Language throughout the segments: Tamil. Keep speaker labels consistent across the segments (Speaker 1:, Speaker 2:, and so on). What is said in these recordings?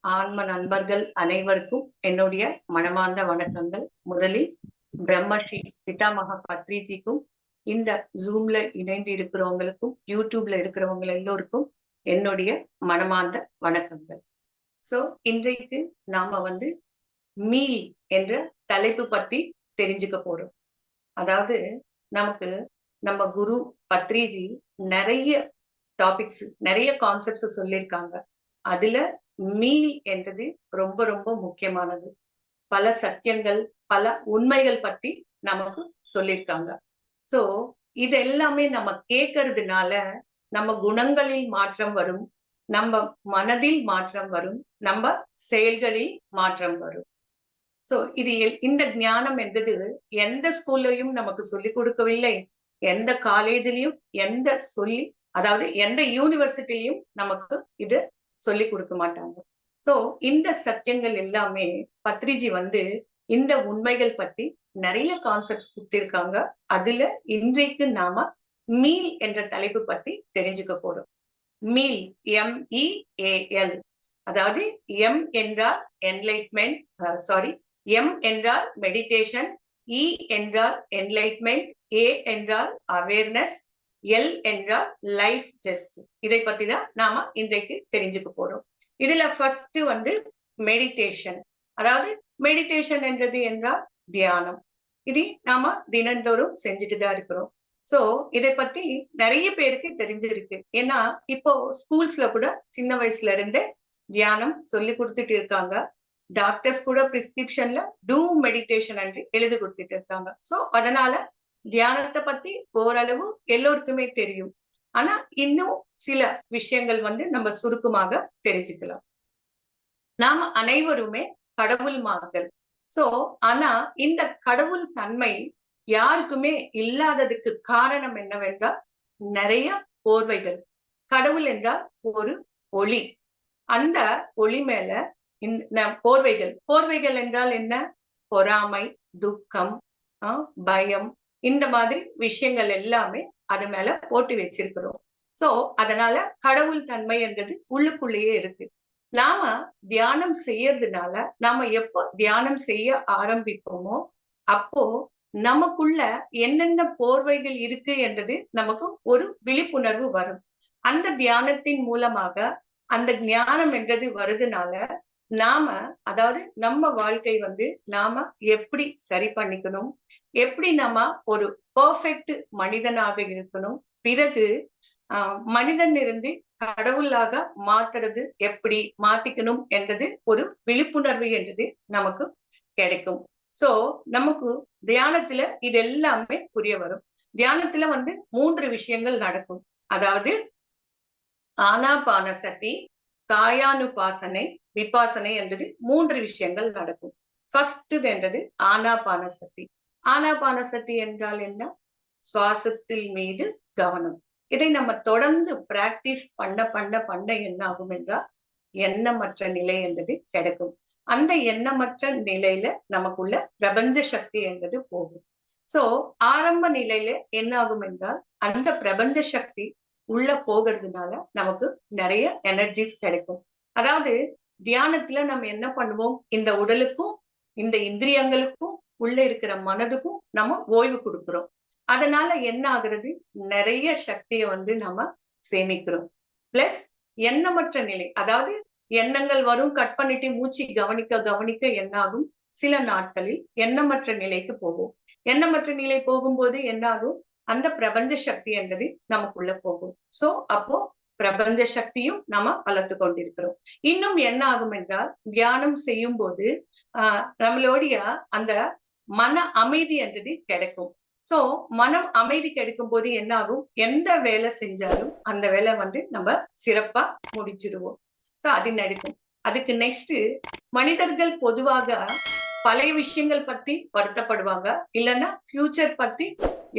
Speaker 1: ஆன்ம நண்பர்கள் அனைவருக்கும் என்னுடைய மனமார்ந்த வணக்கங்கள். முதலில் பிரம்மஸ்ரீ பிதாமக பத்ரிஜிக்கும் இந்த ஜூம்ல இணைந்து இருக்கிறவங்களுக்கும் யூடியூப்ல இருக்கிறவங்க எல்லோருக்கும் என்னுடைய மனமார்ந்த வணக்கங்கள். சோ இன்றைக்கு நாம வந்து மீல் என்ற தலைப்பு பத்தி தெரிஞ்சுக்க போறோம். அதாவது நமக்கு நம்ம குரு பத்ரிஜி நிறைய டாபிக்ஸ் நிறைய கான்செப்ட்ஸ் சொல்லியிருக்காங்க. அதுல மீல் என்றது ரொம்ப ரொம்ப முக்கியமானது. பல சத்தியங்கள் பல உண்மைகள் பத்தி நமக்கு சொல்லியிருக்காங்க. சோ இது எல்லாமே நம்ம கேட்கறதுனால நம்ம குணங்களில் மாற்றம் வரும் நம்ம மனதில் மாற்றம் வரும் நம்ம செயல்களில் மாற்றம் வரும். சோ இது இந்த ஞானம் என்றது எந்த ஸ்கூல்லையும் நமக்கு சொல்லிக் கொடுக்கவில்லை. எந்த காலேஜ்லயும் எந்த சொல்லி அதாவது எந்த யூனிவர்சிட்டியும் நமக்கு இது சொல்லி கொடுக்க மாட்டாங்க. சோ இந்த சத்தியங்கள் எல்லாமே பத்ரிஜி வந்து இந்த உண்மைகள் பத்தி நிறைய கான்செப்ட்ஸ் கொடுத்திருக்காங்க. அதுல இன்றைக்கு நாம மீல் என்ற தலைப்பு பத்தி தெரிஞ்சுக்க போறோம். மீல் எம் எல் அதாவது எம் என்றால் என்லைட்மெண்ட் சாரி எம் என்றால் மெடிடேஷன் இ e என்றால் என்லைட்மெண்ட் ஏ என்றால் அவேர்னஸ் எல் என்றால் லைஃப் ஜஸ்ட் இதை பத்தி தான் நாம இன்றைக்கு தெரிஞ்சுக்க போறோம். இதுல ஃபர்ஸ்ட் வந்து மெடிடேஷன் அதாவது மெடிடேஷன் என்றது என்றால் தியானம். இது நாம தினந்தோறும் செஞ்சுட்டு தான் இருக்கிறோம். சோ இதை பத்தி நிறைய பேருக்கு தெரிஞ்சிருக்கு. ஏன்னா இப்போ ஸ்கூல்ஸ்ல கூட சின்ன வயசுல இருந்தே தியானம் சொல்லி கொடுத்துட்டு இருக்காங்க. டாக்டர்ஸ் கூட பிரிஸ்கிரிப்ஷன்ல டூ மெடிடேஷன் என்று எழுதி கொடுத்துட்டு இருக்காங்க. சோ அதனால தியானத்தை பத்தி ஓரளவு எல்லோருக்குமே தெரியும். ஆனா இன்னும் சில விஷயங்கள் வந்து நம்ம சுருக்கமாக தெரிஞ்சுக்கலாம். நாம அனைவருமே கடவுள் மார்கள். சோ ஆனா இந்த கடவுள் தன்மை யாருக்குமே இல்லாததுக்கு காரணம் என்னவென்றால் நிறைய போர்வைகள். கடவுள் என்றால் ஒரு ஒளி. அந்த ஒளி மேல இந்த போர்வைகள். போர்வைகள் என்றால் என்ன? பொறாமை துக்கம் ஆஹ் பயம் இந்த மாதிரி விஷயங்கள் எல்லாமே அது மேல போட்டு வச்சிருக்கிறோம். சோ அதனால கடவுள் தன்மை என்றது உள்ளுக்குள்ளேயே இருக்கு. நாம தியானம் செய்யறதுனால நாம எப்போ தியானம் செய்ய ஆரம்பிப்போமோ அப்போ நமக்குள்ள என்னென்ன போர்வைகள் இருக்கு என்றது நமக்கு ஒரு விழிப்புணர்வு வரும். அந்த தியானத்தின் மூலமாக அந்த ஞானம் என்றது வருதுனால நாம அதாவது நம்ம வாழ்க்கை வந்து நாம எப்படி சரி பண்ணிக்கணும்? எப்படி நம்ம ஒரு பெர்ஃபெக்ட் மனிதனாக இருக்கணும்? பிறகு மனிதன் இருந்து கடவுளாக மாத்துறது எப்படி மாத்திக்கணும் என்றது ஒரு விழிப்புணர்வு என்றது நமக்கு கிடைக்கும். சோ நமக்கு தியானத்துல இது எல்லாமே புரிய வரும். தியானத்துல வந்து மூன்று விஷயங்கள் நடக்கும். அதாவது ஆனாபான சதி காயானுபாசனை விபாசனை என்பது மூன்று விஷயங்கள் நடக்கும். ஃபர்ஸ்ட் என்றது ஆனாபான சக்தி ஆனாபான சக்தி என்றால் என்ன? சுவாசத்தில் மீது கவனம். இதை நம்ம தொடர்ந்து பிராக்டிஸ் பண்ண பண்ண பண்ண என்ன ஆகும் என்றால் எண்ணமற்ற நிலை என்பது கிடைக்கும். அந்த எண்ணமற்ற நிலையில நமக்குள்ள பிரபஞ்ச சக்தி என்பது போகும். சோ ஆரம்ப நிலையில என்ன ஆகும் என்றால் அந்த பிரபஞ்ச சக்தி உள்ள போகிறதுனால நமக்கு நிறைய எனர்ஜிஸ் கிடைக்கும். அதாவது தியானத்துல நம்ம என்ன பண்ணுவோம்? இந்த உடலுக்கும் இந்த இந்திரியங்களுக்கும் உள்ள இருக்கிற மனதுக்கும் நம்ம ஓய்வு கொடுக்கிறோம். அதனால என்ன ஆகுறது? நிறைய சக்தியை வந்து நம்ம சேமிக்கிறோம். பிளஸ் எண்ணமற்ற நிலை அதாவது எண்ணங்கள் வரும் கட் பண்ணிட்டு மூச்சு கவனிக்க கவனிக்க என்ன ஆகும் சில நாட்களில் எண்ணமற்ற நிலைக்கு போகும். எண்ணமற்ற நிலை போகும்போது என்ன ஆகும் அந்த பிரபஞ்ச சக்தி என்பது நமக்குள்ள போகும். சோ அப்போ பிரபஞ்ச சக்தியும் நாம வளர்த்து கொண்டிருக்கிறோம். இன்னும் என்ன ஆகும் என்றால் தியானம் செய்யும் போது ஆஹ் நம்மளுடைய அந்த மன அமைதி என்றது கிடைக்கும். சோ மனம் அமைதி கிடைக்கும் போது என்ன ஆகும்? எந்த வேலை செஞ்சாலும் அந்த வேலை வந்து நம்ம சிறப்பா முடிச்சிடுவோம். சோ அது நடக்கும். அதுக்கு நெக்ஸ்ட் மனிதர்கள் பொதுவாக பழைய விஷயங்கள் பத்தி வருத்தப்படுவாங்க. இல்லைன்னா ஃபியூச்சர் பத்தி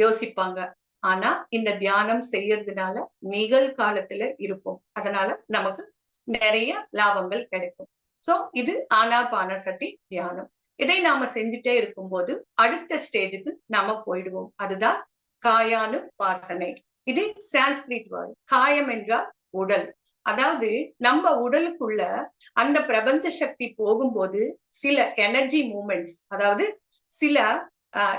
Speaker 1: யோசிப்பாங்க. ஆனா இந்த தியானம் செய்யறதுனால நிகழ்காலத்துல இருப்போம். அதனால நமக்கு நிறைய லாபங்கள் கிடைக்கும். சோ இது ஆனாபான சதி தியானம். இதை நாம செஞ்சுட்டே இருக்கும்போது அடுத்த ஸ்டேஜுக்கு நாம போயிடுவோம். அதுதான் காயானு பாசனை இது சான்ஸ்கிரிட் வேர்டு. காயம் என்றால் உடல். அதாவது நம்ம உடலுக்குள்ள அந்த பிரபஞ்ச சக்தி போகும்போது சில எனர்ஜி மூமெண்ட்ஸ் அதாவது சில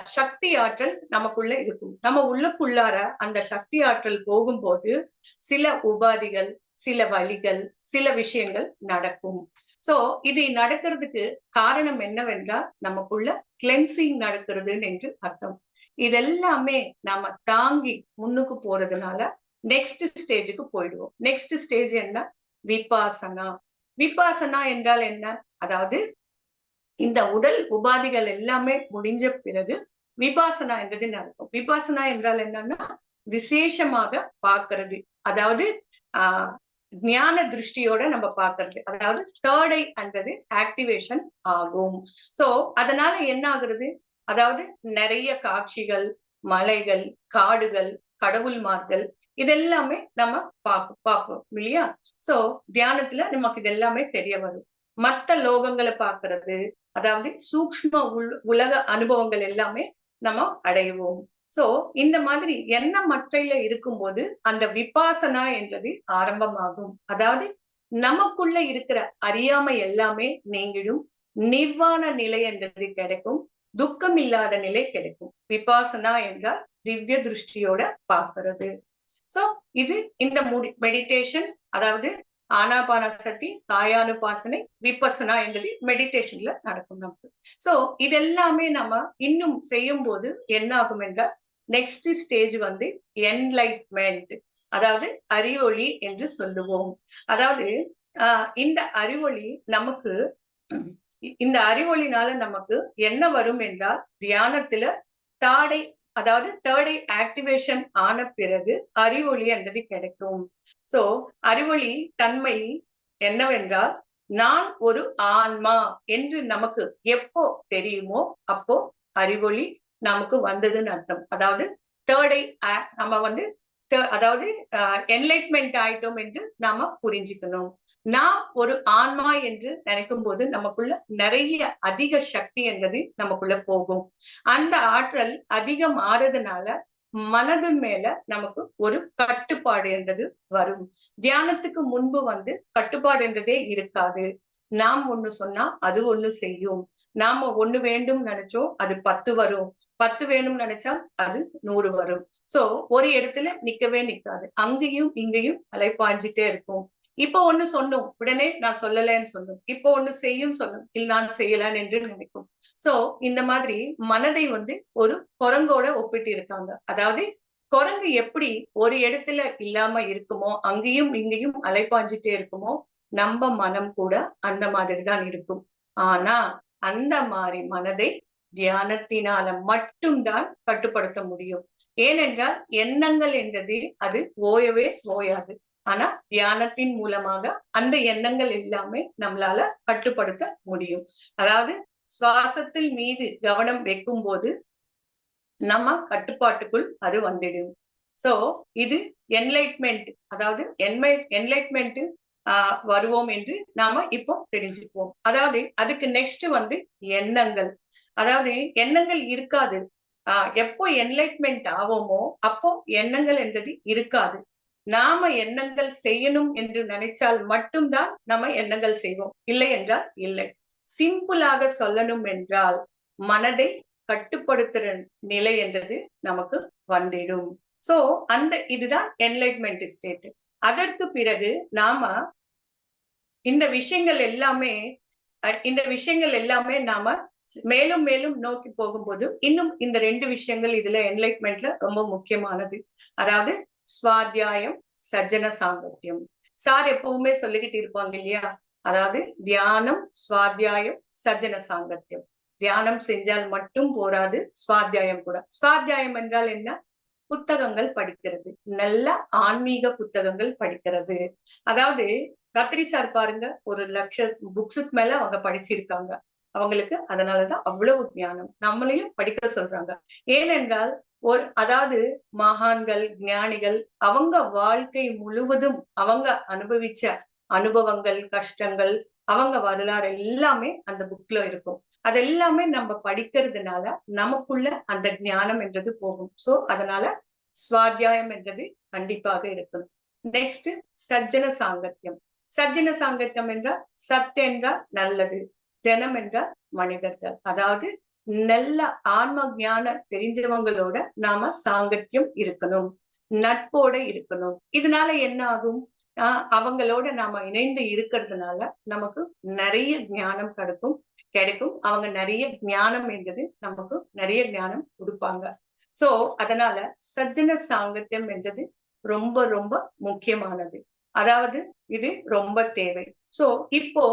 Speaker 1: சக்தி ஆற்றல் நமக்குள்ள இருக்கும். நம்ம உள்ளுக்குள்ளார அந்த சக்தி ஆற்றல் போகும்போது சில உபாதிகள் சில வழிகள் சில விஷயங்கள் நடக்கும். சோ இது நடக்கிறதுக்கு காரணம் என்னவென்றால் நமக்குள்ள கிளென்சிங் நடக்கிறது என்று அர்த்தம். இதெல்லாமே நாம தாங்கி முன்னுக்கு போறதுனால நெக்ஸ்ட் ஸ்டேஜுக்கு போயிடுவோம். நெக்ஸ்ட் ஸ்டேஜ் என்ன? விபாசனா. விபாசனா என்றால் என்ன? அதாவது இந்த உடல் உபாதிகள் எல்லாமே முடிஞ்ச பிறகு விபாசனா என்றது நடக்கும் விபாசனா என்றால் என்னன்னா விசேஷமாக பார்க்கறது. அதாவது ஆஹ் ஞான திருஷ்டியோட நம்ம பார்க்கறது. அதாவது தேர்ட் ஐ என்றது ஆக்டிவேஷன் ஆகும். சோ அதனால என்ன ஆகுறது? அதாவது நிறைய காட்சிகள் மலைகள் காடுகள் கடவுள்மார்கள் இதெல்லாமே நம்ம பார்ப்போம் பார்ப்போம் இல்லையா? சோ தியானத்துல நமக்கு இது எல்லாமே தெரிய வரும். மத்த லோகங்களை பார்க்கறது அதாவது சூக்ம உலக அனுபவங்கள் எல்லாமே நம்ம அடைவோம். சோ இந்த மாதிரி என்ன மற்றையில இருக்கும்போது அந்த விபாசனா என்றது ஆரம்பமாகும். அதாவது நமக்குள்ள இருக்கிற அறியாமை எல்லாமே நீங்கிடும். நிர்வாண நிலை என்றது கிடைக்கும். துக்கம் இல்லாத நிலை கிடைக்கும். விபாசனா என்றால் திவ்ய திருஷ்டியோட பார்க்கறது. சோ இது இந்த மெடிடேஷன் அதாவது ஆனாபான சக்தி காயானுபாசனை விபசனா என்பது மெடிடேஷன்ல நடக்கும் நமக்கு. சோ இதெல்லாமே நம்ம இன்னும் செய்யும் போது என்ன ஆகும் என்றால் நெக்ஸ்ட் ஸ்டேஜ் வந்து என்லைட்மெண்ட் அதாவது அறிவொளி என்று சொல்லுவோம். அதாவது ஆஹ் இந்த அறிவொளி நமக்கு இந்த அறிவொளினால நமக்கு என்ன வரும் என்றால் தியானத்துல தாடை அதாவது தேர்ட் ஐ ஆக்டிவேஷன் ஆன பிறகு அறிவொளி என்றது கிடைக்கும். சோ அறிவொளி தன்மை என்னவென்றால் நான் ஒரு ஆன்மா என்று நமக்கு எப்போ தெரியுமோ அப்போ அறிவொளி நமக்கு வந்ததுன்னு அர்த்தம். அதாவது தேர்ட் ஐ நம்ம வந்து அதாவது என்லைட்மெண்ட் ஆயிட்டோம் என்று நாம புரிஞ்சுக்கணும். நாம் ஒரு ஆன்மா என்று நினைக்கும் போது நமக்குள்ள நிறைய அதிக சக்தி என்பது நமக்குள்ள போகும். அந்த ஆற்றல் அதிகம் ஆறதுனால மனது மேல நமக்கு ஒரு கட்டுப்பாடு என்றது வரும். தியானத்துக்கு முன்பு வந்து கட்டுப்பாடு என்றதே இருக்காது. நாம் ஒண்ணு சொன்னா அது ஒண்ணு செய்யும். நாம ஒண்ணு வேண்டும் நினைச்சோம் அது பத்து வரும். பத்து வேணும்னு நினைச்சா அது நூறு வரும். சோ ஒரு இடத்துல நிக்கவே நிக்காது. அங்கேயும் இங்கேயும் அலைப்பாஞ்சிட்டே இருக்கும். இப்போ ஒண்ணு சொன்னோம். உடனே நான் சொல்லலைன்னு சொன்னோம். இப்போ ஒண்ணு செய்யும் சொன்னோம். இல்ல நான் செய்யலான்னு என்று நினைக்கும். சோ இந்த மாதிரி மனதை வந்து ஒரு குரங்கோட ஒப்பிட்டு இருக்காங்க. அதாவது குரங்கு எப்படி ஒரு இடத்துல இல்லாம இருக்குமோ அங்கேயும் இங்கேயும் அலைப்பாஞ்சிட்டே இருக்குமோ நம்ம மனம் கூட அந்த மாதிரி தான் இருக்கும். ஆனா அந்த மாதிரி மனதை தியானத்தினால மட்டும்தான் கட்டுப்படுத்த முடியும். ஏனென்றால் எண்ணங்கள் என்றது அது ஓயவே ஓயாது. ஆனா தியானத்தின் மூலமாக அந்த எண்ணங்கள் எல்லாமே நம்மளால கட்டுப்படுத்த முடியும். அதாவது சுவாசத்தில் மீது கவனம் வைக்கும் போது நம்ம கட்டுப்பாட்டுக்குள் அது வந்துடும் சோ இது என்லைட்மெண்ட் அதாவது என்மை என்லைட்மெண்ட் வருவோம் என்று நாம இப்போ தெரிஞ்சுக்குவோம். அதாவது அதுக்கு நெக்ஸ்ட் வந்து எண்ணங்கள். அதாவது எண்ணங்கள் இருக்காது. ஆஹ் எப்போ என்லைட்மெண்ட் ஆவோமோ அப்போ எண்ணங்கள் என்றது இருக்காது. நாம எண்ணங்கள் செய்யணும் என்று நினைச்சால் மட்டும்தான் நம்ம எண்ணங்கள் செய்வோம். இல்லை என்றால் இல்லை. சிம்பிளாக சொல்லணும் என்றால் மனதை கட்டுப்படுத்துற நிலை என்றது நமக்கு வந்துடும். சோ அந்த இதுதான் என்லைட்மெண்ட் ஸ்டேட் அதற்கு பிறகு நாம இந்த விஷயங்கள் எல்லாமே இந்த விஷயங்கள் எல்லாமே நாம மேலும் மேலும் நோக்கி போகும்போது இன்னும் இந்த ரெண்டு விஷயங்கள் இதுல என்லைட்மெண்ட்ல ரொம்ப முக்கியமானது. அதாவது சுவாத்தியாயம் சஜ்ஜன சாங்கத்தியம் சார் எப்பவுமே சொல்லிக்கிட்டு இருப்பாங்க இல்லையா? அதாவது தியானம் சுவாத்தியாயம் சஜ்ஜன சாங்கத்தியம் தியானம் செஞ்சால் மட்டும் போராது சுவாத்தியாயம் கூட. சுவாத்தியாயம் என்றால் என்ன? புத்தகங்கள் படிக்கிறது. நல்ல ஆன்மீக புத்தகங்கள் படிக்கிறது. அதாவது கத்திரி சார் பாருங்க ஒரு லட்ச புக்ஸுக்கு மேல அவங்க படிச்சிருக்காங்க. அவங்களுக்கு அதனாலதான் அவ்வளவு ஞானம். நம்மளையும் படிக்க சொல்றாங்க. ஏனென்றால் ஒரு அதாவது மகான்கள் ஞானிகள் அவங்க வாழ்க்கை முழுவதும் அவங்க அனுபவிச்ச அனுபவங்கள் கஷ்டங்கள் அவங்க வரலாறு எல்லாமே அந்த புக்ல இருக்கும். அதெல்லாமே நம்ம படிக்கிறதுனால நமக்குள்ள அந்த ஞானம் என்றது போகும். சோ அதனால சுவாத்தியாயம் என்றது கண்டிப்பாக இருக்கும். நெக்ஸ்ட் சஜ்ஜன சாங்கத்தியம் சஜ்ஜன சாங்கத்தியம் என்றால் சத் என்றால் நல்லது. ஜனம் என்றால் மனிதர்கள். அதாவது நல்ல ஆன்ம ஞான தெரிஞ்சவங்களோட நாம சாங்கத்தியம் இருக்கணும் நட்போட இருக்கணும். இதனால என்ன ஆகும்? அவங்களோட நாம இணைந்து இருக்கிறதுனால நமக்கு நிறைய ஞானம் கிடைக்கும் கிடைக்கும். அவங்க நிறைய ஞானம் என்றது நமக்கு நிறைய ஞானம் கொடுப்பாங்க. சோ அதனால சஜ்ஜன சாங்கத்தியம் என்றது ரொம்ப ரொம்ப முக்கியமானது. அதாவது இது ரொம்ப தேவை. சோ இப்போ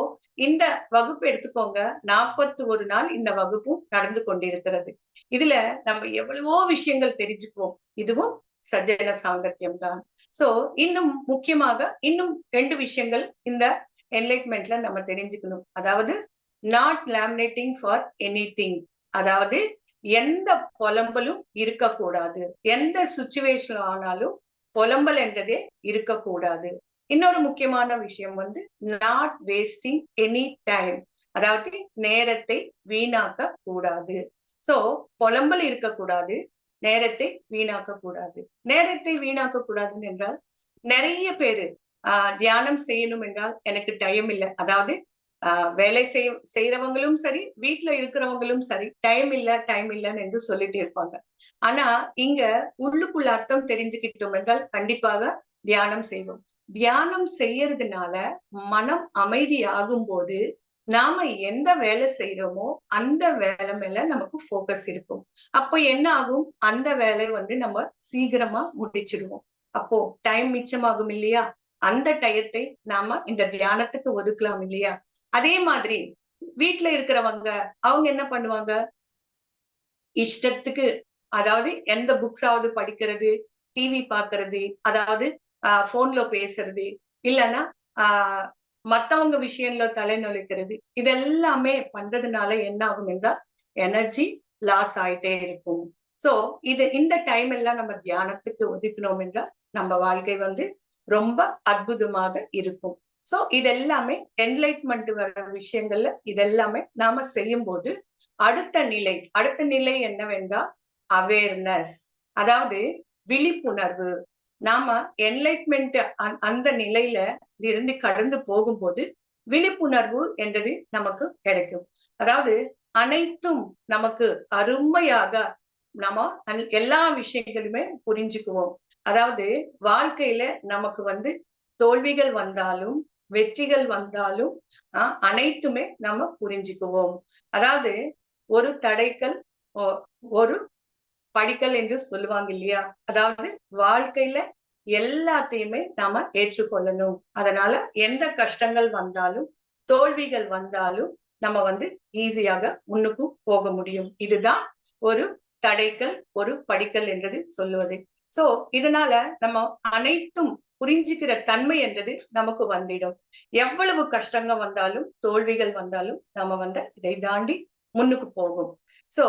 Speaker 1: இந்த வகுப்பு எடுத்துக்கோங்க. நாற்பத்தி ஒரு நாள் இந்த வகுப்பும் நடந்து கொண்டிருக்கிறது. இதுல நம்ம எவ்வளவோ விஷயங்கள் தெரிஞ்சுக்குவோம். இதுவும் சஜ்ஜன சாங்கத்தியம் தான் சோ இன்னும் முக்கியமாக இன்னும் ரெண்டு விஷயங்கள் இந்த என்லைட்மெண்ட்ல நம்ம தெரிஞ்சுக்கணும். அதாவது not lamenting for anything அதாவது எந்த புலம்பலும் இருக்கக்கூடாது. எந்த சுச்சுவேஷன் ஆனாலும் புலம்பல் என்றதே இருக்கக்கூடாது. இன்னொரு முக்கியமான விஷயம் வந்து நாட் வேஸ்டிங் எனி டைம் அதாவது நேரத்தை வீணாக்க கூடாது சோ புலம்பல் இருக்கக்கூடாது நேரத்தை வீணாக்க கூடாது நேரத்தை வீணாக்க கூடாதுன்னு என்றால் நிறைய பேரு ஆஹ் தியானம் செய்யணும் என்றால் எனக்கு டைம் இல்லை. அதாவது ஆஹ் வேலை செய் செய்யறவங்களும் சரி வீட்டுல இருக்கிறவங்களும் சரி டைம் இல்ல டைம் இல்லைன்னு என்று சொல்லிட்டு இருப்பாங்க. ஆனா இங்க உள்ளுக்குள்ள அர்த்தம் தெரிஞ்சுக்கிட்டோம் என்றால் கண்டிப்பாக தியானம் செய்வோம். தியானம் செய்யறதுனால மனம் அமைதி ஆகும் போது நாம எந்த வேலை செய்யறோமோ அந்த வேலை மேல நமக்கு போக்கஸ் இருக்கும். அப்போ என்ன ஆகும்? அந்த வேலை வந்து நம்ம சீக்கிரமா முடிச்சிடுவோம். அப்போ டைம் மிச்சமாகும் இல்லையா? அந்த டயத்தை நாம இந்த தியானத்துக்கு ஒதுக்கலாம் இல்லையா? அதே மாதிரி வீட்டுல இருக்கிறவங்க அவங்க என்ன பண்ணுவாங்க? இஷ்டத்துக்கு அதாவது எந்த புக்ஸாவது படிக்கிறது டிவி பாக்குறது அதாவது போன்ல பேசுறது இல்லைன்னா ஆஹ் மத்தவங்க விஷயம்ல தலை நுழைக்கிறது இதெல்லாமே பண்றதுனால என்ன ஆகும் என்றால் எனர்ஜி லாஸ் ஆயிட்டே இருக்கும். சோ இது இந்த டைம் எல்லாம் நம்ம தியானத்துக்கு ஒதுக்கணும் என்றால் நம்ம வாழ்க்கை வந்து ரொம்ப அற்புதமாக இருக்கும். சோ இதெல்லாமே என்லைட்மெண்ட் வர விஷயங்கள்ல இதெல்லாமே நாம செய்யும் போது அடுத்த நிலை அடுத்த நிலை என்னவென்றால் அவேர்னஸ் அதாவது விழிப்புணர்வு. நாம என்லைட்மெண்ட் அந்த நிலையில இருந்து கடந்து போகும்போது விழிப்புணர்வு என்றது நமக்கு கிடைக்கும். அதாவது அனைத்தும் நமக்கு அருமையாக நம்ம எல்லா விஷயங்களுமே புரிஞ்சுக்குவோம். அதாவது வாழ்க்கையில நமக்கு வந்து தோல்விகள் வந்தாலும் வெற்றிகள் வந்தாலும் அனைத்துமே நம்ம புரிஞ்சுக்குவோம். அதாவது ஒரு தடைக்கல் ஒரு படிக்கல் என்று சொல்லுவாங்க இல்லையா? அதாவது வாழ்க்கையில எல்லாத்தையுமே நாம ஏற்றுக்கொள்ளணும். அதனால எந்த கஷ்டங்கள் வந்தாலும் தோல்விகள் வந்தாலும் நம்ம வந்து ஈஸியாக முன்னுக்கு போக முடியும். இதுதான் ஒரு தடைக்கல் ஒரு படிக்கல் என்றது சொல்லுவது. சோ இதனால நம்ம அனைத்தும் புரிஞ்சுக்கிற தன்மை என்றது நமக்கு வந்துடும். எவ்வளவு கஷ்டங்கள் வந்தாலும் தோல்விகள் வந்தாலும் நம்ம வந்து இதை தாண்டி முன்னுக்கு போகும். சோ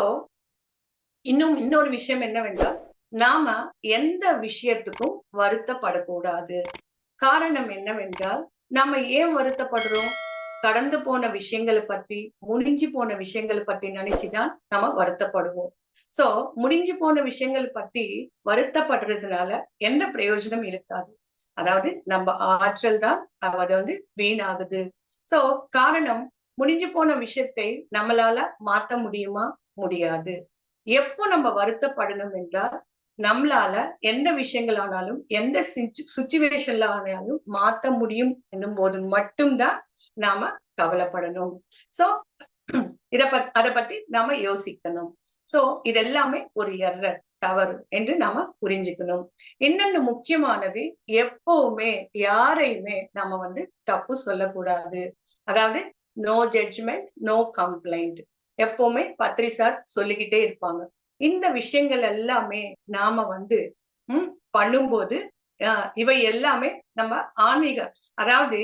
Speaker 1: இன்னும் இன்னொரு விஷயம் என்னவென்றால் நாம எந்த விஷயத்துக்கும் வருத்தப்படக்கூடாது. காரணம் என்னவென்றால் நாம ஏன் வருத்தப்படுறோம்? கடந்து போன விஷயங்களை பத்தி முடிஞ்சு போன விஷயங்களை பத்தி நினைச்சுதான் நம்ம வருத்தப்படுவோம். சோ முடிஞ்சு போன விஷயங்கள் பத்தி வருத்தப்படுறதுனால எந்த பிரயோஜனம் இருக்காது. அதாவது நம்ம ஆற்றல் தான் அது வந்து வீணாகுது. சோ காரணம் முடிஞ்சு போன விஷயத்தை நம்மளால மாத்த முடியுமா? முடியாது. எப்போ நம்ம வருத்தப்படணும் என்றால் நம்மளால எந்த விஷயங்கள் ஆனாலும் எந்த சுச்சுவேஷன்ல ஆனாலும் மாத்த முடியும் என்னும் போது மட்டும்தான் நாம கவலைப்படணும். சோ இத பத் அதை பத்தி நாம யோசிக்கணும். சோ இதெல்லாமே ஒரு எர்ரர் தவறு என்று நாம புரிஞ்சுக்கணும். இன்னொன்னு முக்கியமானது எப்பவுமே யாரையுமே நாம வந்து தப்பு சொல்லக்கூடாது. அதாவது நோ ஜட்ஜ்மெண்ட் நோ கம்ப்ளைண்ட் எப்பவுமே பத்ரி சார் சொல்லிக்கிட்டே இருப்பாங்க. இந்த விஷயங்கள் எல்லாமே நாம வந்து உம் பண்ணும்போது இவை எல்லாமே நம்ம ஆன்மீக அதாவது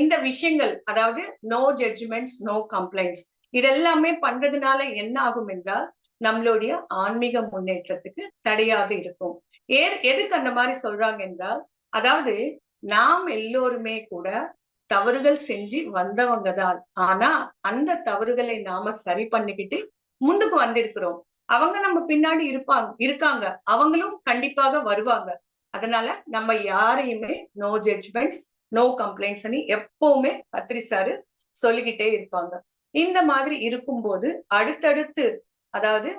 Speaker 1: இந்த விஷயங்கள் அதாவது நோ ஜட்ஜ்மெண்ட்ஸ் நோ கம்ப்ளைண்ட்ஸ் இதெல்லாமே பண்றதுனால என்ன ஆகும் என்றால் நம்மளுடைய ஆன்மீக முன்னேற்றத்துக்கு தடையாக இருக்கும். ஏ எதுக்கு அந்த மாதிரி சொல்றாங்க என்றால் அதாவது நாம் எல்லோருமே கூட தவறுகள் செஞ்சு வந்தவங்க தான் ஆனா அந்த தவறுகளை நாம சரி பண்ணிக்கிட்டு முன்னுக்கு வந்திருக்கிறோம். அவங்க நம்ம பின்னாடி இருப்பாங்க இருக்காங்க. அவங்களும் கண்டிப்பாக வருவாங்க. அதனால நம்ம யாரையுமே நோ ஜட்ஜ்மெண்ட்ஸ் நோ கம்ப்ளைண்ட்ஸ் எப்பவுமே கத்திரி சாரு சொல்லிக்கிட்டே இருப்பாங்க. இந்த மாதிரி இருக்கும்போது அடுத்தடுத்து அதாவது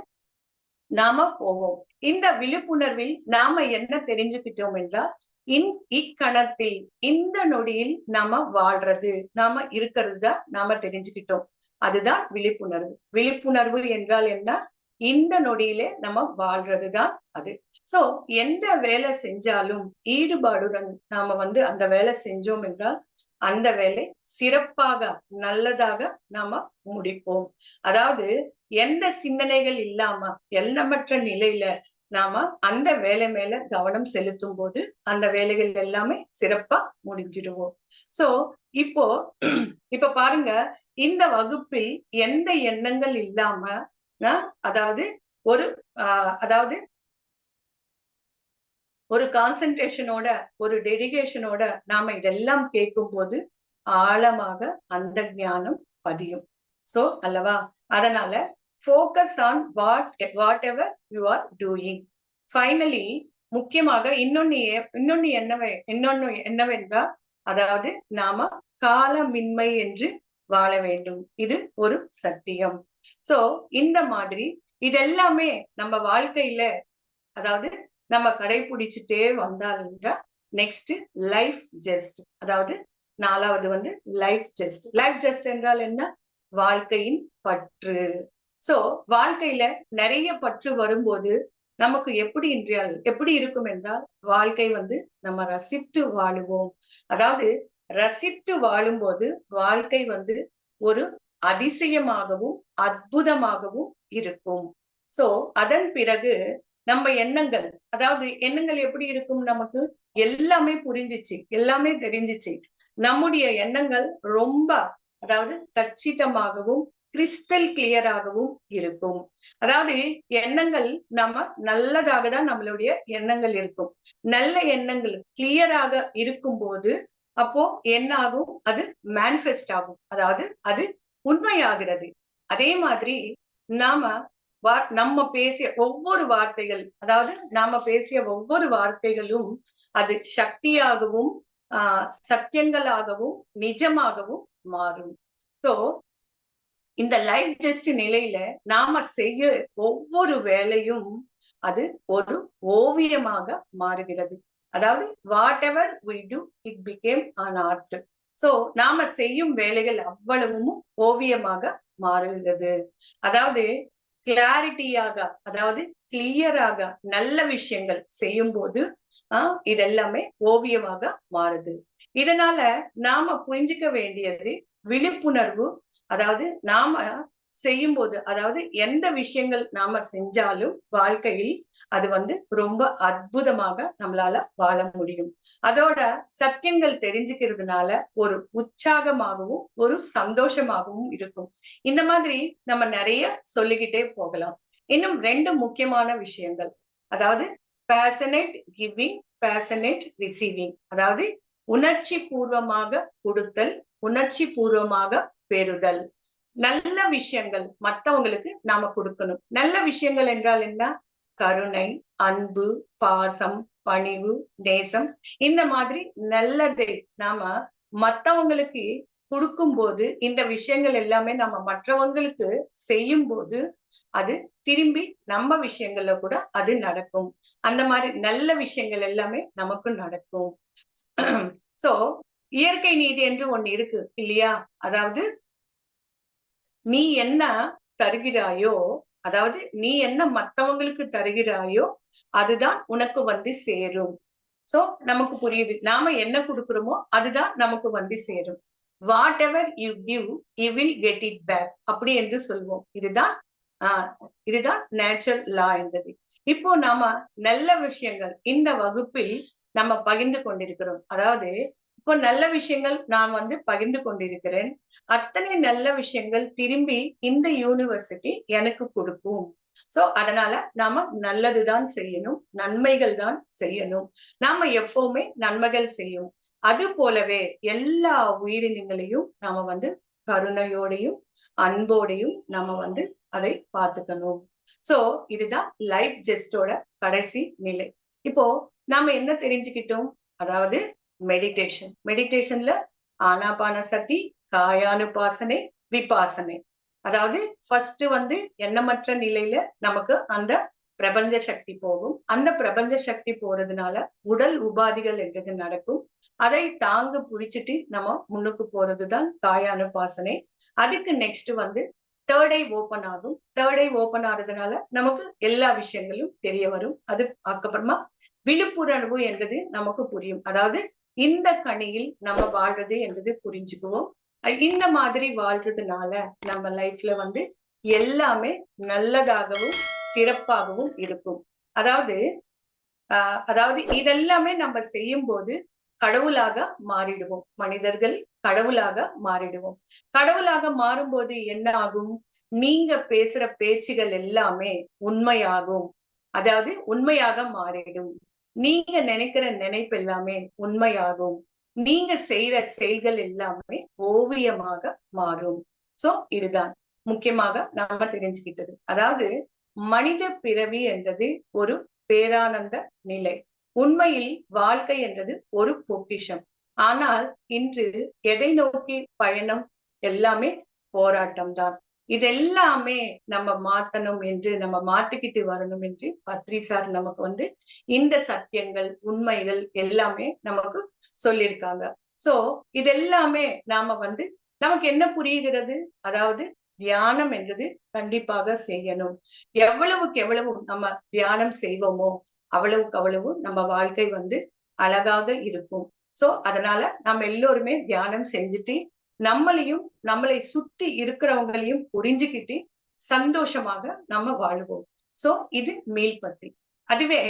Speaker 1: நாம போவோம். இந்த விழிப்புணர்வில் நாம என்ன தெரிஞ்சுக்கிட்டோம் என்றால் இன் இக்கணத்தில் இந்த நொடியில் நாம வாழ்றது நாம இருக்கிறது தான் நாம தெரிஞ்சுக்கிட்டோம். அதுதான் விழிப்புணர்வு. விழிப்புணர்வு என்றால் என்ன? இந்த நொடியிலே நம்ம வாழ்றதுதான் அது. சோ எந்த வேலை செஞ்சாலும் ஈடுபாடுடன் நாம வந்து அந்த வேலை செஞ்சோம் என்றால் அந்த வேலை சிறப்பாக நல்லதாக நாம முடிப்போம். அதாவது எந்த சிந்தனைகள் இல்லாம எண்ணமற்ற நிலையில நாம அந்த வேலை மேல கவனம் செலுத்தும் போது அந்த வேலைகள் எல்லாமே சிறப்பா முடிஞ்சிடுவோம். சோ இப்போ இப்ப பாருங்க இந்த வகுப்பில் எந்த எண்ணங்கள் இல்லாம அதாவது ஒரு அதாவது ஒரு கான்சென்ட்ரேஷனோட ஒரு டெடிகேஷனோட நாம இதெல்லாம் கேட்கும் போது ஆழமாக அந்த ஞானம் பதியும். சோ அல்லவா? அதனால focus on what whatever you are doing finally முக்கியமாக இன்னொன்னு இன்னொன்னு என்னவே இன்னொன்னு என்னவென்றால் அதாவது நாம காலமின்மை என்று வாழ வேண்டும். இது ஒரு சத்தியம். சோ இந்த மாதிரி இதெல்லாமே நம்ம வாழ்க்கையில அதாவது நம்ம கடைபிடிச்சுட்டே வந்தால் நெக்ஸ்ட் லைஃப் ஜஸ்ட் அதாவது நாலாவது வந்து லைஃப் ஜஸ்ட் லைஃப் ஜஸ்ட் என்றால் என்ன? வாழ்க்கையின் பற்று. சோ வாழ்க்கையில நிறைய பற்று வரும்போது நமக்கு எப்படி என்றால் எப்படி இருக்கும் என்றால் வாழ்க்கை வந்து நம்ம ரசித்து வாழுவோம். அதாவது ரசித்து வாழும்போது வாழ்க்கை வந்து ஒரு அதிசயமாகவும் அற்புதமாகவும் இருக்கும். சோ அதன் பிறகு நம்ம எண்ணங்கள் அதாவது எண்ணங்கள் எப்படி இருக்கும் நமக்கு? எல்லாமே புரிஞ்சிச்சு எல்லாமே தெரிஞ்சிச்சு. நம்முடைய எண்ணங்கள் ரொம்ப அதாவது கச்சிதமாகவும் கிறிஸ்டல் கிளியராகவும் இருக்கும். அதாவது எண்ணங்கள் நம்ம நல்லதாக தான் நம்மளுடைய எண்ணங்கள் இருக்கும். நல்ல எண்ணங்கள் கிளியராக இருக்கும் போது அப்போ என்ன ஆகும்? அது மேனிஃபெஸ்ட் ஆகும். அதாவது அது உண்மையாகிறது. அதே மாதிரி நாம நம்ம பேசிய ஒவ்வொரு வார்த்தைகள் அதாவது நாம பேசிய ஒவ்வொரு வார்த்தைகளும் அது சக்தியாகவும் ஆஹ் சத்தியங்களாகவும் நிஜமாகவும் மாறும். சோ இந்த லைஃப் ஜஸ்ட் நிலையில நாம செய்ய ஒவ்வொரு வேலையும் அது ஒரு ஓவியமாக மாறுகிறது. அதாவது whatever we do it become an art so நாம செய்யும் வேலைகள் அவ்வளவும் ஓவியமாக மாறுகிறது. அதாவது கிளாரிட்டியாக அதாவது கிளியராக நல்ல விஷயங்கள் செய்யும் போது ஆஹ் இதெல்லாமே ஓவியமாக மாறுது. இதனால நாம புரிஞ்சுக்க வேண்டியது விழிப்புணர்வு அதாவது நாம செய்யும் போது அதாவது எந்த விஷயங்கள் நாம செஞ்சாலும் வாழ்க்கையில் அது வந்து ரொம்ப அற்புதமாக நம்மளால வாழ முடியும். அதோட சத்தியங்கள் தெரிஞ்சுக்கிறதுனால ஒரு உற்சாகமாகவும் ஒரு சந்தோஷமாகவும் இருக்கும். இந்த மாதிரி நம்ம நிறைய சொல்லிக்கிட்டே போகலாம். இன்னும் ரெண்டு முக்கியமான விஷயங்கள். அதாவது பேசனேட் கிவிங் பேசனேட் ரிசீவிங் அதாவது உணர்ச்சி பூர்வமாக கொடுத்தல் உணர்ச்சி பூர்வமாக பெறுதல். நல்ல விஷயங்கள் மத்தவங்களுக்கு நாம கொடுக்கணும். நல்ல விஷயங்கள் என்றால் என்ன? கருணை அன்பு பாசம் பணிவு நேசம். இந்த மாதிரி நல்லதை நாம மத்தவங்களுக்கு கொடுக்கும் போது இந்த விஷயங்கள் எல்லாமே நம்ம மற்றவங்களுக்கு செய்யும் போது அது திரும்பி நம்ம விஷயங்கள்ல கூட அது நடக்கும். அந்த மாதிரி நல்ல விஷயங்கள் எல்லாமே நமக்கு நடக்கும். சோ இயற்கை நீதி என்று ஒண்ணு இருக்கு இல்லையா? அதாவது நீ என்ன தருகிறாயோ அதாவது நீ என்ன மத்தவங்களுக்கு தருகிறாயோ அதுதான் உனக்கு வந்து சேரும். சோ நமக்கு புரியுது. நாம என்ன கொடுக்குறோமோ அதுதான் நமக்கு வந்து சேரும். Whatever you give you will get it back அப்படி என்று சொல்வோம். இதுதான் ஆஹ் இதுதான் நேச்சுரல் லா என்பது. இப்போ நாம நல்ல விஷயங்கள் இந்த வகுப்பில் நம்ம பகிர்ந்து கொண்டிருக்கிறோம். அதாவது இப்போ நல்ல விஷயங்கள் நான் வந்து பகிர்ந்து கொண்டிருக்கிறேன். அத்தனை நல்ல விஷயங்கள் திரும்பி இந்த யூனிவர்சிட்டி எனக்கு கொடுக்கும். சோ அதனால நாம நல்லதுதான் செய்யணும் நன்மைகள் தான் செய்யணும். நாம எப்பவுமே நன்மைகள் செய்யும். அது போலவே எல்லா உயிரினங்களையும் நாம வந்து கருணையோடையும் அன்போடையும் நம்ம வந்து அதை பார்த்துக்கணும். சோ இதுதான் லைஃப் ஜெஸ்டோட கடைசி நிலை. இப்போ நாம என்ன தெரிஞ்சுக்கிட்டோம்? அதாவது மெடிடேஷன் மெடிடேஷன்ல ஆனாபான சக்தி காயானுபாசனை விபாசனை. அதாவது ஃபர்ஸ்ட் வந்து எண்ணமற்ற நிலையில நமக்கு அந்த பிரபஞ்ச சக்தி போகும். அந்த பிரபஞ்ச சக்தி போறதுனால உடல் உபாதிகள் என்றது நடக்கும். அதை தாங்க புடிச்சிட்டு நம்ம முன்னுக்கு போறதுதான் காய அனுபாசனை அதுக்கு நெக்ஸ்ட் வந்து தேர்ட் ஐ ஓபன் ஆகும். தேர்ட் ஐ ஓபன் ஆகுறதுனால நமக்கு எல்லா விஷயங்களும் தெரிய வரும். அது அதுக்கப்புறமா விழிப்புணர்வு என்றது நமக்கு புரியும். அதாவது இந்த கனியில் நம்ம வாழ்றது என்றது புரிஞ்சுக்குவோம். இந்த மாதிரி வாழ்றதுனால நம்ம லைஃப்ல வந்து எல்லாமே நல்லதாகவும் சிறப்பாகவும் இருக்கும். அதாவது ஆஹ் அதாவது இதெல்லாமே நம்ம செய்யும் போது கடவுளாக மாறிடுவோம். மனிதர்கள் கடவுளாக மாறிடுவோம். கடவுளாக மாறும்போது என்ன ஆகும்? நீங்க பேசுற பேச்சுகள் எல்லாமே உண்மையாகும். அதாவது உண்மையாக மாறிடும். நீங்க நினைக்கிற நினைப்பு எல்லாமே உண்மையாகும். நீங்க செய்யற செயல்கள் எல்லாமே ஓவியமாக மாறும். சோ இதுதான். முக்கியமாக நாம தெரிஞ்சுக்கிட்டது. அதாவது மனித பிறவி என்றது ஒரு பேரானந்த நிலை. உண்மையில் வாழ்க்கை என்றது ஒரு பொக்கிஷம். ஆனால் இன்று எதை நோக்கி பயணம்? எல்லாமே போராட்டம் தான் இதெல்லாமே நம்ம மாத்தணும் என்று நம்ம மாத்திக்கிட்டு வரணும் என்று பத்ரி சார் நமக்கு வந்து இந்த சத்தியங்கள் உண்மைகள் எல்லாமே நமக்கு சொல்லியிருக்காங்க. சோ இதெல்லாமே நாம வந்து நமக்கு என்ன புரிகிறது? அதாவது தியானம் என்றது கண்டிப்பாக செய்யணும். எவ்வளவுக்கு எவ்வளவு நம்ம தியானம் செய்வோமோ அவ்வளவுக்கு அவ்வளவு நம்ம வாழ்க்கை வந்து அழகாக இருக்கும். சோ அதனால நம்ம எல்லோருமே தியானம் செஞ்சுட்டு நம்மளையும் நம்மளை சுத்தி இருக்கிறவங்களையும் புரிஞ்சுக்கிட்டு சந்தோஷமாக நம்ம வாழ்வோம். சோ இது மீள் பத்தி. அதுவே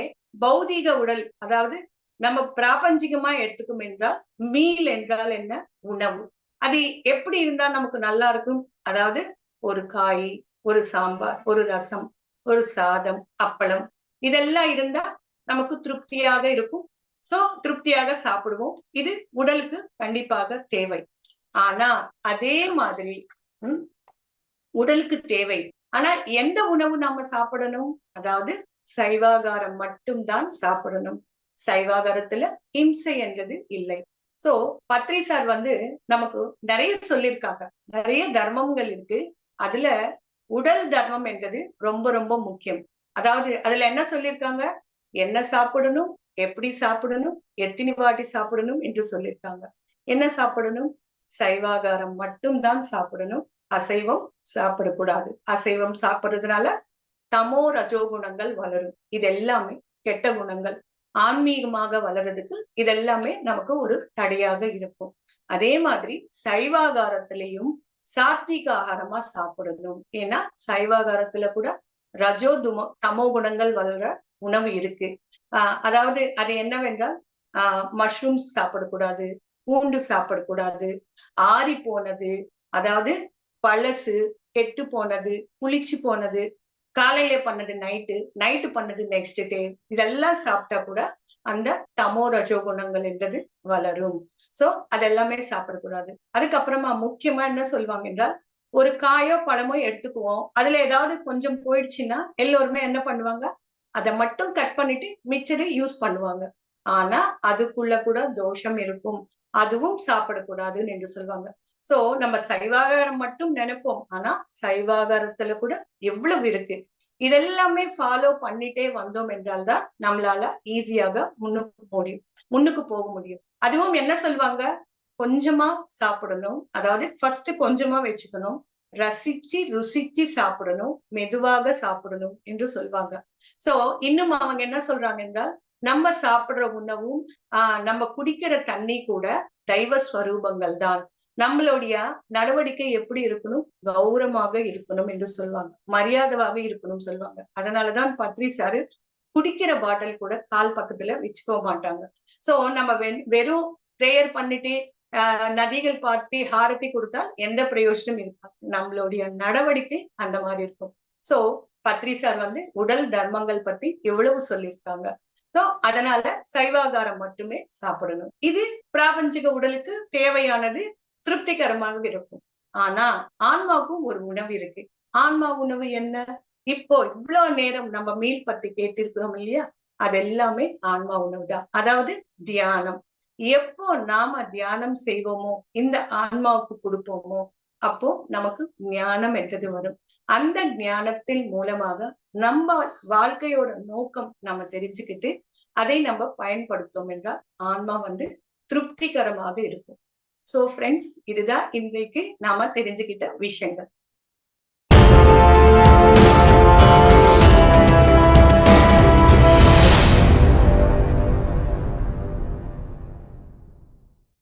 Speaker 1: பௌதீக உடல் அதாவது நம்ம பிராபஞ்சிகமா எடுத்துக்கும் என்றால் மீல் என்றால் என்ன? உணவு. அது எப்படி இருந்தா நமக்கு நல்லா இருக்கும்? அதாவது ஒரு காய் ஒரு சாம்பார் ஒரு ரசம் ஒரு சாதம் அப்பளம் இதெல்லாம் இருந்தா நமக்கு திருப்தியாக இருக்கும். சோ திருப்தியாக சாப்பிடுவோம். இது உடலுக்கு கண்டிப்பாக தேவை. ஆனா அதே மாதிரி உடலுக்கு தேவை. ஆனா எந்த உணவு நாம சாப்பிடணும்? அதாவது சைவாகாரம் மட்டும்தான் சாப்பிடணும். சைவாகாரத்துல இம்சை என்றது இல்லை. சோ பத்ரி சார் வந்து நமக்கு நிறைய சொல்லியிருக்காங்க. நிறைய தர்மங்கள் இருக்கு. அதுல உடல் தர்மம் என்றது ரொம்ப ரொம்ப முக்கியம். அதாவது அதுல என்ன சொல்லியிருக்காங்க? என்ன சாப்பிடணும்? எப்படி சாப்பிடணும்? எத்தனை வாட்டி சாப்பிடணும்? என்று சொல்லியிருக்காங்க. என்ன சாப்பிடணும்? சைவாகாரம் மட்டும்தான் சாப்பிடணும். அசைவம் சாப்பிடக்கூடாது. அசைவம் சாப்பிட்றதுனால தமோ ரஜோ குணங்கள் வளரும். இது எல்லாமே கெட்ட குணங்கள். ஆன்மீகமாக வளர்றதுக்கு இதெல்லாமே நமக்கு ஒரு தடையாக இருக்கும். அதே மாதிரி சைவாகாரத்திலையும் சாத்விக ஆகாரமா சாப்பிடணும். ஏன்னா சைவாகாரத்துல கூட ரஜோ துமோ தமோ குணங்கள் வளர உணவு இருக்கு. ஆஹ் அதாவது அது என்னவென்றால் ஆஹ் மஷ்ரூம்ஸ் சாப்பிடக்கூடாது. பூண்டு சாப்பிடக்கூடாது ஆறி போனது அதாவது பழசு கெட்டு போனது புளிச்சு போனது காலையில பண்ணது நைட்டு நைட்டு பண்ணது நெக்ஸ்ட் டே இதெல்லாம் சாப்பிட்டா கூட அந்த தமோ ரஜோ குணங்கள் என்றது வளரும். சோ அதெல்லாமே சாப்பிடக்கூடாது. அதுக்கப்புறமா முக்கியமா என்ன சொல்லுவாங்க என்றால் ஒரு காயோ பழமோ எடுத்துக்குவோம். அதுல ஏதாவது கொஞ்சம் போயிடுச்சுன்னா எல்லோருமே என்ன பண்ணுவாங்க? அதை மட்டும் கட் பண்ணிட்டு மிச்சதை யூஸ் பண்ணுவாங்க. ஆனா அதுக்குள்ள கூட தோஷம் இருக்கும். அதுவும் சாப்பிடக்கூடாதுன்னு என்று சொல்லுவாங்க. சோ நம்ம சைவாகாரம் மட்டும் நினைப்போம். ஆனா சைவாகாரத்துல கூட எவ்வளவு இருக்கு? இதெல்லாமே ஃபாலோ பண்ணிட்டே வந்தோம் என்றால் தான் நம்மளால ஈஸியாக முன்னுக்கு முடியும். முன்னுக்கு போக முடியும். அதுவும் என்ன சொல்லுவாங்க? கொஞ்சமா சாப்பிடணும். அதாவது ஃபர்ஸ்ட் கொஞ்சமா வச்சுக்கணும். ரசிச்சு ருசிச்சு சாப்பிடணும். மெதுவாக சாப்பிடணும் என்று சொல்லுவாங்க சோ இன்னும் அவங்க என்ன சொல்றாங்க என்றால் நம்ம சாப்பிடுற உணவும் ஆஹ் நம்ம குடிக்கிற தண்ணி கூட தெய்வ ஸ்வரூபங்கள் தான். நம்மளுடைய நடவடிக்கை எப்படி இருக்கணும்? கௌரவமாக இருக்கணும் என்று சொல்லுவாங்க மரியாதவாக இருக்கணும் சொல்லுவாங்க அதனாலதான் பத்ரி சாரு குடிக்கிற பாட்டில் கூட கால் பக்கத்துல வச்சுக்க மாட்டாங்க. சோ நம்ம வெறும் ப்ரேயர் பண்ணிட்டு நதிகள் பார்த்து ஹாரத்தி கொடுத்தால் எந்த பிரயோஜனம் இருக்காது. நம்மளுடைய நடவடிக்கை அந்த மாதிரி இருக்கும். சோ பத்ரி சார் வந்து உடல் தர்மங்கள் பத்தி எவ்வளவு சொல்லியிருக்காங்க. சோ அதனால சைவாகாரம் மட்டுமே சாப்பிடணும். இது பிராபஞ்சிக உடலுக்கு தேவையானது திருப்திகரமாக இருக்கும். ஆனா ஆன்மாவுக்கும் ஒரு உணவு இருக்கு. ஆன்மா உணவு என்ன? இப்போ இவ்வளவு நேரம் நம்ம மீல் பத்தி கேட்டிருக்கிறோம் இல்லையா? அது எல்லாமே ஆன்மா உணவு தான். அதாவது தியானம். எப்போ நாம தியானம் செய்வோமோ இந்த ஆன்மாவுக்கு கொடுப்போமோ அப்போ நமக்கு ஞானம் என்றது வரும். அந்த ஞானத்தின் மூலமாக நம்ம வாழ்க்கையோட நோக்கம் நம்ம தெரிஞ்சுக்கிட்டு அதை நம்ம பயன்படுத்தோம் என்றால் ஆன்மா வந்து திருப்திகரமாக இருக்கும். சோ ஃப்ரெண்ட்ஸ் இதுதான் இன்றைக்கு நாம தெரிஞ்சுக்கிட்ட விஷயங்கள்.